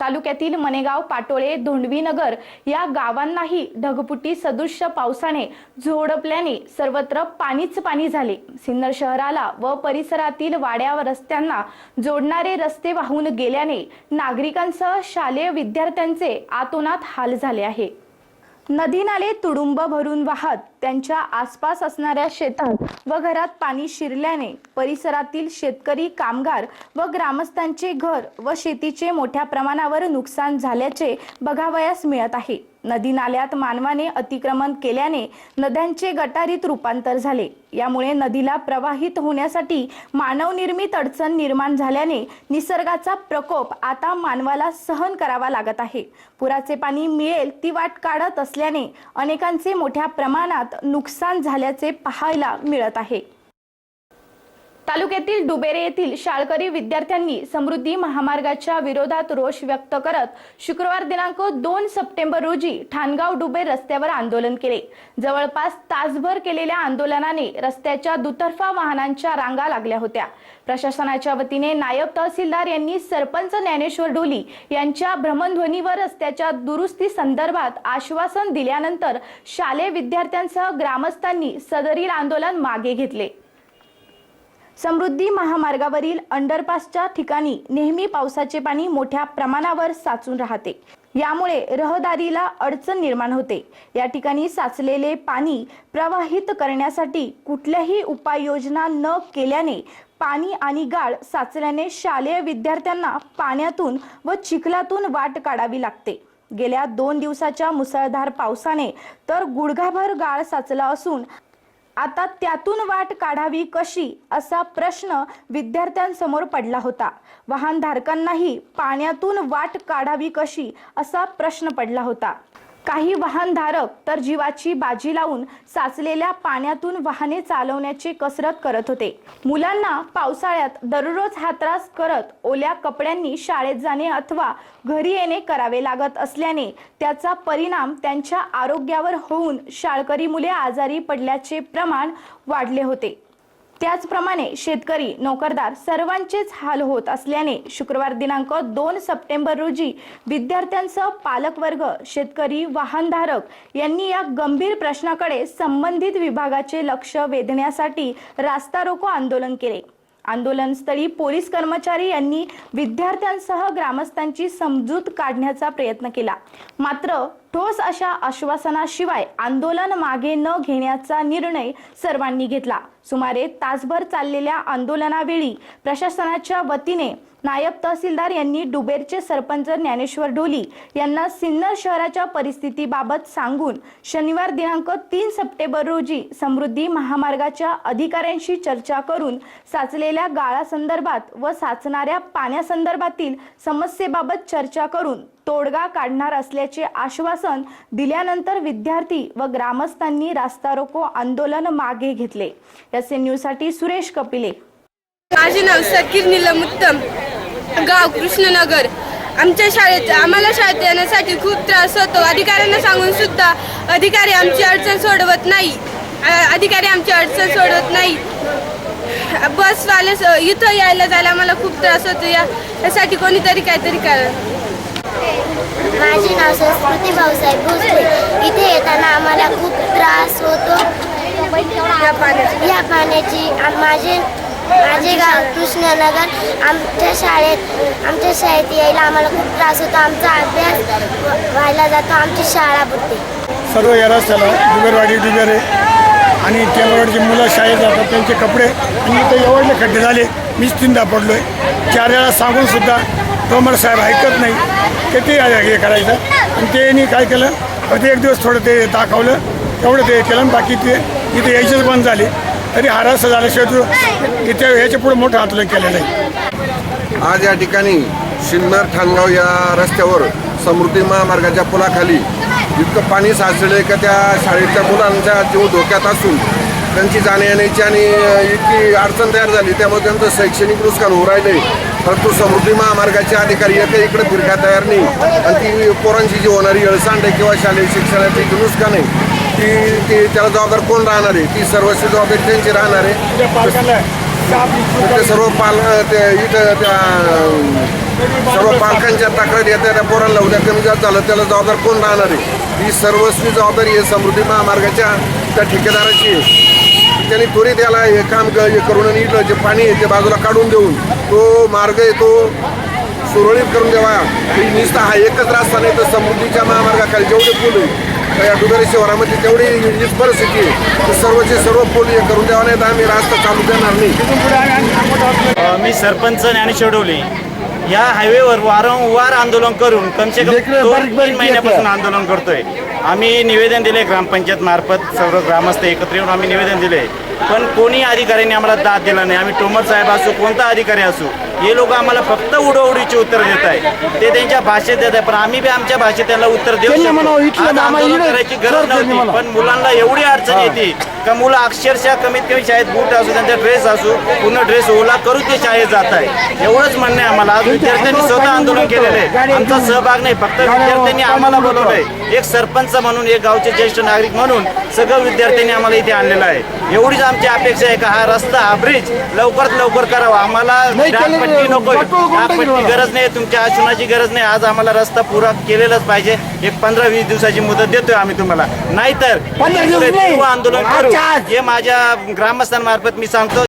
तालुक्यातील मनेगाव पाटोळे धोंडवीनगर या गावांनाही ढगपुटी सदृश्य पावसाने झोडपल्याने सर्वत्र पाणीच पाणी झाले. सिन्नर शहराला व परिसरातील वाड्या रस्त्यांना जोडणारे रस्ते वाहून गेल्याने नागरिकांसह शालेय विद्यार्थ्यांचे आतोनात हाल झाले आहे. नदी नाले तुडुंब भरून वाहत त्यांच्या आसपास असणाऱ्या शेतात व घरात पाणी शिरल्याने परिसरातील शेतकरी कामगार व ग्रामस्थांचे घर व शेतीचे मोठ्या प्रमाणावर नुकसान झाल्याचे बघावयास मिळत आहे. नदी नाल्यात मानवाने अतिक्रमण केल्याने नद्यांचे गटारीत रूपांतर झाले. यामुळे नदीला प्रवाहित होण्यासाठी मानवनिर्मित अडचण निर्माण झाल्याने निसर्गाचा प्रकोप आता मानवाला सहन करावा लागत आहे. पुराचे पाणी मिळेल ती वाट काढत असल्याने अनेकांचे मोठ्या प्रमाणात नुकसान झाल्याचे पाहायला मिळत आहे. तालुक्यातील डुबेरे येथील शाळकरी विद्यार्थ्यांनी समृद्धी महामार्गाच्या विरोधात रोष व्यक्त करत शुक्रवार दिनांक दोन सप्टेंबर रोजी ठाणगाव डुबे रस्त्यावर आंदोलन केले. जवळपास तासभर केलेल्या आंदोलनाने रस्त्याच्या दुतर्फा वाहनांच्या रांगा लागल्या होत्या. प्रशासनाच्या वतीने नायब तहसीलदार यांनी सरपंच ज्ञानेश्वर डोली यांच्या भ्रमणध्वनीवर रस्त्याच्या दुरुस्ती संदर्भात आश्वासन दिल्यानंतर शालेय विद्यार्थ्यांसह ग्रामस्थांनी सदरील आंदोलन मागे घेतले. समृद्धी महामार्गावरील अंडरपासच्या ठिकाणी नेहमी पावसाचे पाणी मोठ्या प्रमाणावर साचून राहते. यामुळे रहदारीला अडचण निर्माण होते. या ठिकाणी साचलेले पाणी प्रवाहित करण्यासाठी कुठल्याही उपाययोजना न केल्याने पाणी आणि गाळ साचल्याने शालेय विद्यार्थ्यांना पाण्यातून व चिखलातून वाट काढावी लागते. गेल्या दोन दिवसाच्या मुसळधार पावसाने तर गुडघाभर गाळ साचला असून आता त्यातून वाट काढावी कशी असा प्रश्न विद्यार्थ्यांसमोर पडला होता. वाहनधारकांनाही पाण्यातून वाट काढावी कशी असा प्रश्न पडला होता. काही वाहनधारक तर जीवाची बाजी लावून साचलेल्या पाण्यातून वाहने चालवण्याची कसरत करत होते. मुलांना पावसाळ्यात दररोज हा त्रास करत ओल्या कपड्यांनी शाळेत जाणे अथवा घरी येणे करावे लागत असल्याने त्याचा परिणाम त्यांच्या आरोग्यावर होऊन शाळकरी मुले आजारी पडल्याचे प्रमाण वाढले होते. त्याचप्रमाणे शेतकरी नोकरदार सर्वांचेच हाल होत असल्याने शुक्रवार दिनांक दोन सप्टेंबर रोजी विद्यार्थ्यांसह पालकवर्ग शेतकरी वाहनधारक यांनी या गंभीर प्रश्नाकडे संबंधित विभागाचे लक्ष वेधण्यासाठी रास्ता रोको आंदोलन केले. आंदोलनस्थळी पोलीस कर्मचारी यांनी विद्यार्थ्यांसह ग्रामस्थांची समजूत काढण्याचा प्रयत्न केला. मात्र ठोस अशा आश्वासनाशिवाय आंदोलन मागे न घेण्याचा निर्णय सर्वांनी घेतला. सुमारे तासभर चाललेल्या आंदोलनावेळी प्रशासनाच्या वतीने नायब तहसीलदार यांनी डुबेरचे सरपंच ज्ञानेश्वर ढोली यांना सिन्नर शहराच्या परिस्थितीबाबत सांगून शनिवार दिनांक तीन सप्टेंबर रोजी समृद्धी महामार्गाच्या अधिकाऱ्यांशी चर्चा करून साचलेल्या गाळासंदर्भात व साचणाऱ्या पाण्यासंदर्भातील समस्येबाबत चर्चा करून तोडगा काढणार असल्याचे आश्वासन दिल्यानंतर विद्यार्थी व ग्रामस्थांनी रास्ता रोको आंदोलन मागे घेतले. एस एन न्यूजसाठी सुरेश कपिले. माझे नाव सकीर निलम उत्तम. गाव कृष्णनगर. आमच्या शाळेत आम्हाला शाळेत येण्यासाठी खूप त्रास होतो. अधिकाऱ्यांना सांगून सुद्धा अधिकारी आमची अडचण सोडवत नाही. अधिकारी आमची अडचण सोडवत नाही. बसवाले इथं यायला जायला आम्हाला खूप त्रास होतो. या यासाठी कोणीतरी काहीतरी करा. माझे नाव संस्कृती भाऊसाहेब भोसले. इथे येताना आम्हाला खूप त्रास होतो. या पाण्याची. या पाण्याची आम- माझे माझे गाव कृष्णनगर. आमच्या शाळेत आमच्या शाळेत यायला आम्हाला खूप त्रास होतो. आमचा अभ्यास व्हायला जातो. आमची शाळा बुडते. सर्व या रस्त्याला दुगरवाडी दुगरे आणि टेंबरवाडीची मुलं शाळेत जातात त्यांचे कपडे. आणि इथे एवढे खड्डे झाले मीच तीनदा पडलो आहे चार वेळा सांगून सुद्धा तोमर साहेब ऐकत नाही. किती हे करायचं? आणि त्यांनी काय केलं? प्रत्येक एक दिवस थोडं ते दाखवलं. तेवढं ते केलं बाकी ते इथे यायचेच बंद झाले. तरी हा झाल्याशिवाय तू इथे ह्याच्या पुढे मोठं आंदोलन केलेलं आहे आज या ठिकाणी सिन्नर ठाणगाव या रस्त्यावर समृद्धी महामार्गाच्या पुलाखाली इतकं पाणी साचले का त्या शाळेतल्या मुलांचा जीव धोक्यात असून त्यांची जाण्या येण्याची आणि इतकी अडचण तयार झाली त्यामुळे त्यांचं शैक्षणिक नुकसान होऊ राहिले परंतु समृद्धी महामार्गाचे अधिकारी एका इकडे फिरका तयार नाही आणि ती पोरांची जी होणारी अळसांड आहे किंवा शालेय शिक्षणाची जी नुकसान आहे ती ती त्याला जबाबदार कोण राहणार आहे? ती सर्वस्वी जबाबदारी त्यांची राहणार आहे. ते सर्व पाल ते इथं त्या सर्व पालकांच्या तक्रारी येत्या त्या पोरांना उद्या कमी जास्त झालं त्याला जबाबदार कोण राहणार आहे? ही सर्वस्वी जबाबदारी आहे समृद्धी महामार्गाच्या त्या ठेकेदाराची आहे. त्यांनी त्वरित याला हे काम हे करून आणि इथलं जे पाणी आहे ते बाजूला काढून देऊन तो मार्ग आहे तो सुरळीत करून द्यावा. ही नुसता हा एकच रस्ता नाही तर समृद्धीच्या महामार्गाखाली जेवढे पूल या डुबेरी शहरामध्ये तेवढी हीच परिस्थिती आहे. तर सर्वचे सर्व पूल हे करून द्यावा नाही तर आम्ही रस्ता चालू देणार नाही. मी सरपंच ज्ञानेश्वर डोले या हायवेवर वारंवार आंदोलन करून कमसे कम दोन तीन महिन्यापासून आंदोलन करतोय. आम्ही निवेदन दिले ग्रामपंचायत मार्फत सर्व ग्रामस्थ एकत्र येऊन आम्ही निवेदन दिले. पण कोणी अधिकाऱ्यांनी आम्हाला दाद दिला नाही. आम्ही टोमर साहेब असू कोणता अधिकारी असू हे लोक आम्हाला फक्त उडवडीची उत्तर देत आहे ते त्यांच्या भाषेत देत आहे पण आम्ही बी आमच्या भाषेत त्यांना उत्तर देऊ शकतो. आंदोलन करायची गरज नव्हती पण मुलांना एवढी अडचण येते का मुलं अक्षरशः कमीत कमी शाळेत बूट असू त्यांचा ड्रेस असू पूर्ण ड्रेस ओला करून ते शाळेत जात आहे. एवढंच म्हणणं आहे आम्हाला. आज विद्यार्थ्यांनी स्वतः आंदोलन केलेलं आहे. आमचा सहभाग नाही फक्त विद्यार्थ्यांनी आम्हाला बोलवलंय. एक सरपंच म्हणून एक गावचे ज्येष्ठ नागरिक म्हणून सगळं विद्यार्थ्यांनी आम्हाला इथे आणलेलं आहे. एवढीच आमची अपेक्षा आहे का हा रस्ता हा ब्रिज लवकरात लवकर करावा. आम्हाला डागपट्टी नकोय डागपट्टी गरज नाही तुमच्या आशुनाची गरज नाही. आज आम्हाला रस्ता पुरा केलेलाच पाहिजे. एक पंधरा वीस दिवसाची मुदत देतोय आम्ही तुम्हाला. नाहीतर आंदोलन करू. हे माझ्या ग्रामस्थांमार्फत मी सांगतो.